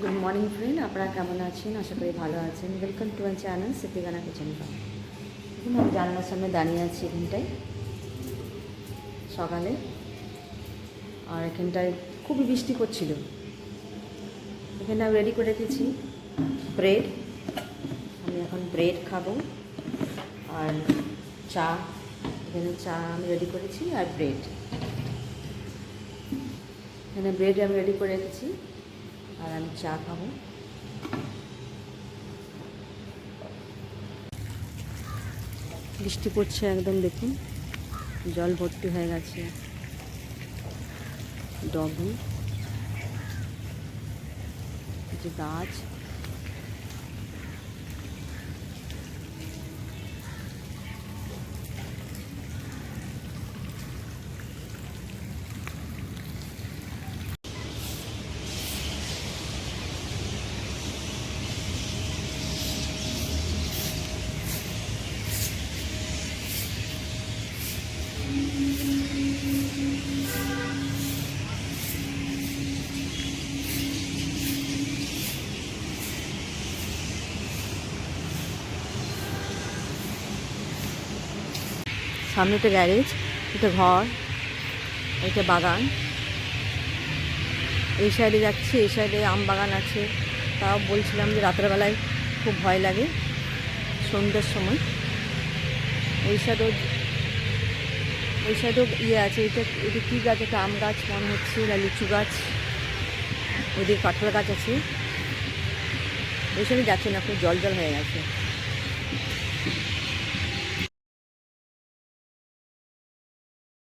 Good morning friend আপনারা কেমন আছেন? আশা করি ভালো আছেন। ওয়েলকাম টু মাই চ্যানেল সিদ্দিগানা কিচেন ফার্ম দেখুন আমি জানলার সামনে দাঁড়িয়ে আছি এখানটায়, সকালে। আর এখানটায় খুবই বৃষ্টি করছিল এখানে আমি রেডি করে রেখেছি ব্রেড আমি এখন ব্রেড খাব। আর চা, এখানে চা আমি রেডি করেছি আর ব্রেড এখানে ব্রেড আমি রেডি করে রেখেছি। আর আমি চা খাব। বৃষ্টি পড়ছে একদম, দেখুন। জল ভর্তি হয়ে গেছে। ডবু যে গাছ। সামনে একটা গ্যারেজ এটা ঘর এটা বাগান। এই সাইডে যাচ্ছি, এই সাইডে আম বাগান আছে। তাও বলছিলাম যে রাত্রেবেলায় খুব ভয় লাগে সন্ধ্যের সময়। ওই সাইডেও ওই সাইডেও ইয়ে আছে, এটা এটা কী গাছ? একটা আম গাছ, মনে হচ্ছে না লিচু গাছ। ওদের কাঁঠাল গাছ আছে। ওই সাইডে যাচ্ছে না, খুব জল জল হয়ে গেছে।